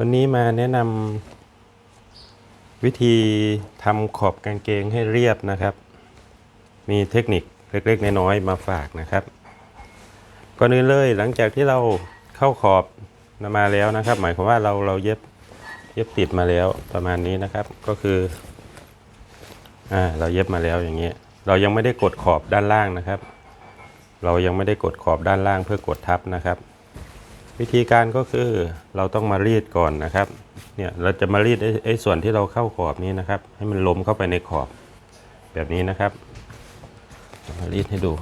วันนี้มาแนะนำวิธีทำขอบกางเกงให้เรียบนะครับ มีเทคนิคเล็กๆน้อยๆมาฝากนะครับก่อนอื่นเลยหลังจากที่เราเข้าขอบมาแล้วนะครับ หมายความว่าเราเราเย็บเย็บติดมาแล้วประมาณนี้นะครับ ก็คืออ่าเราเย็บมาแล้วอย่างเงี้ยเรายังไม่ได้กดขอบด้านล่างนะครับ เรายังไม่ได้กดขอบด้านล่างเพื่อกดทับนะครับ วิธีการก็คือเราต้องมารีดก่อนนะครับ เนี่ยเราจะมารีดไอ้ส่วนที่เราเข้าขอบนี้นะครับ ให้มันล้มเข้าไปในขอบแบบนี้นะครับ มารีดให้ดู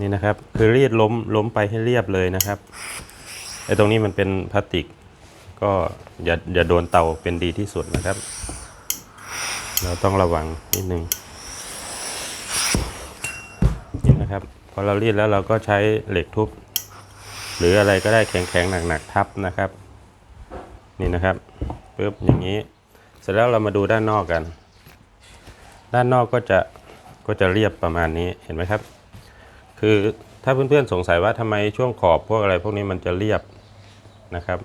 นี่นะครับคือรีดล้มล้มไปให้เรียบเลยนะครับไอ้ตรงนี้มันเป็นพลาสติก ก็อย่าอย่าโดนเตาเป็นดีที่สุดนะครับ เราต้องระวังนิดนึง นี่นะครับ พอเรารีดแล้วเราก็ใช้เหล็กทุบ หรืออะไรก็ได้แข็งๆหนักๆทับนะครับ นี่นะครับปึ๊บอย่างนี้ เสร็จแล้วเรามาดูด้านนอกกัน ด้านนอกก็จะก็จะเรียบประมาณนี้เห็นไหมครับ คือถ้าเพื่อนๆสงสัยว่าทำไมช่วงขอบพวกอะไรพวกนี้มันจะเรียบนะครับ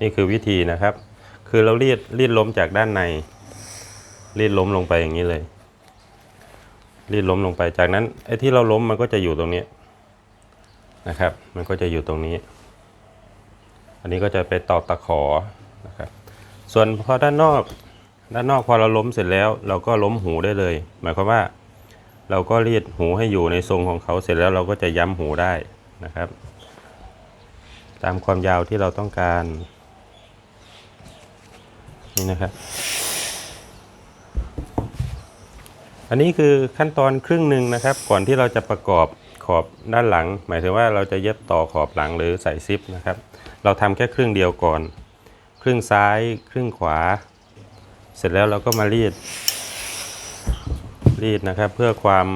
นี่คือวิธีนะครับ คือเรารีดรีดล้มจากด้านในรีดล้มลงไปอย่างนี้เลย รีดล้มลงไป จากนั้นไอ้ที่เราล้มมันก็จะอยู่ตรงนี้นะครับ มันก็จะอยู่ตรงนี้ อันนี้ก็จะไปตอกตะขอนะครับ ส่วนพอด้านนอก ด้านนอกพอเราล้มเสร็จแล้ว เราก็ล้มหูได้เลย หมายความว่า เราก็รีดหูให้อยู่ในทรงของเขาเสร็จแล้วเราก็จะย้ำหูได้นะครับ ตามความยาวที่เราต้องการ นี่นะครับ อันนี้คือขั้นตอนครึ่งหนึ่งนะครับ ก่อนที่เราจะประกอบขอบด้านหลัง หมายถึงว่าเราจะเย็บต่อขอบหลังหรือใส่ซิปนะครับ เราทำแค่ครึ่งเดียวก่อน ครึ่งซ้าย ครึ่งขวา เสร็จแล้วเราก็มารีด รีดนะครับ เพื่อความ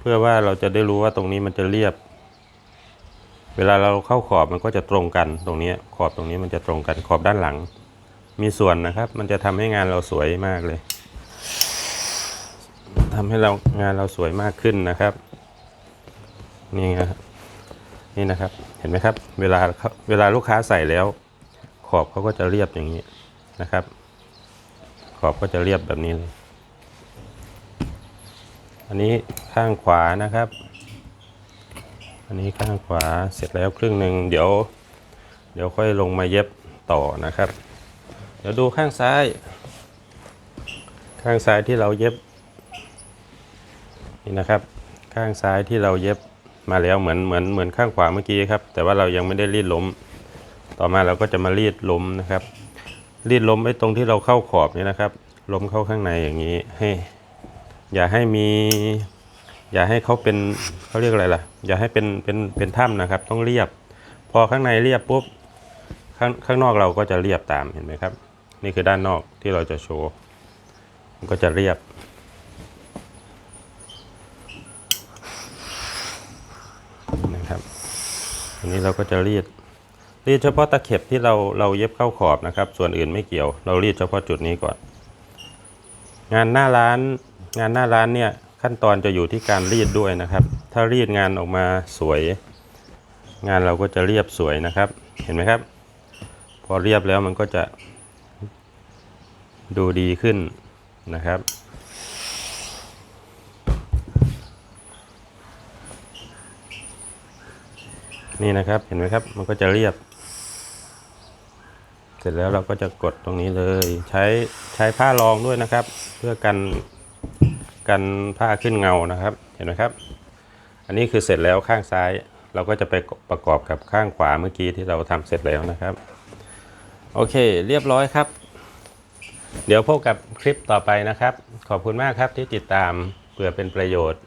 เพื่อว่าเราจะได้รู้ว่าตรงนี้มันจะเรียบ เวลาเราเข้าขอบมันก็จะตรงกันตรงนี้ขอบตรงนี้มันจะตรงกันขอบด้านหลัง มีส่วนนะครับ มันจะทำให้งานเราสวยมากเลย ทำให้เรางานเราสวยมากขึ้นนะครับ นี่นะครับนี่นะครับ เห็นไหมครับ เวลาเขาเวลาลูกค้าใส่แล้ว ขอบเขาก็จะเรียบอย่างนี้นะครับ ขอบก็จะเรียบแบบนี้เลยอันนี้ข้างขวานะครับ อันนี้ข้างขวาเสร็จแล้วครึ่งหนึ่งเดี๋ยว เดี๋ยวค่อยลงมาเย็บต่อนะครับ เดี๋ยวดูข้างซ้าย ข้างซ้ายที่เราเย็บ นี่นะครับ ข้างซ้ายที่เราเย็บมาแล้วเหมือนเหมือนเหมือนข้างขวาเมื่อกี้ครับ แต่ว่าเรายังไม่ได้รีดล้ม ต่อมาเราก็จะมารีดล้มนะครับ รีดล้มไอ้ตรงที่เราเข้าขอบนี่นะครับ ล้มเข้าข้างในอย่างนี้ให้ อย่าให้มี อย่าให้เขาเป็นเขาเรียกอะไรล่ะ อย่าให้เป็นเป็นเป็นถ้ำนะครับ ต้องเรียบ พอข้างในเรียบปุ๊บข้างข้างนอกเราก็จะเรียบตามเห็นไหมครับ นี่คือด้านนอกที่เราจะโชว์มันก็จะเรียบอั นนี้เราก็จะรีด รีดเฉพาะตะเข็บที่เราเราเย็บเข้าขอบนะครับ ส่วนอื่นไม่เกี่ยว เรารีดเฉพาะจุดนี้ก่อน งานหน้าร้าน งานหน้าร้านเนี่ยขั้นตอนจะอยู่ที่การรีดด้วยนะครับ ถ้ารีดงานออกมาสวย งานเราก็จะเรียบสวยนะครับ เห็นไหมครับ พอเรียบแล้วมันก็จะดูดีขึ้นนะครับ นี่นะครับเห็นไหมครับ มันก็จะเรียบ เสร็จแล้วเราก็จะกดตรงนี้เลย ใช้ใช้ผ้ารองด้วยนะครับ เพื่อกันกันผ้าขึ้นเงานะครับ เห็นไหมครับ อันนี้คือเสร็จแล้วข้างซ้าย เราก็จะไปประกอบกับข้างขวาเมื่อกี้ที่เราทำเสร็จแล้วนะครับ โอเค เรียบร้อยครับ เดี๋ยวพบกับคลิปต่อไปนะครับ ขอบคุณมากครับที่ติดตามเพื่อเป็นประโยชน์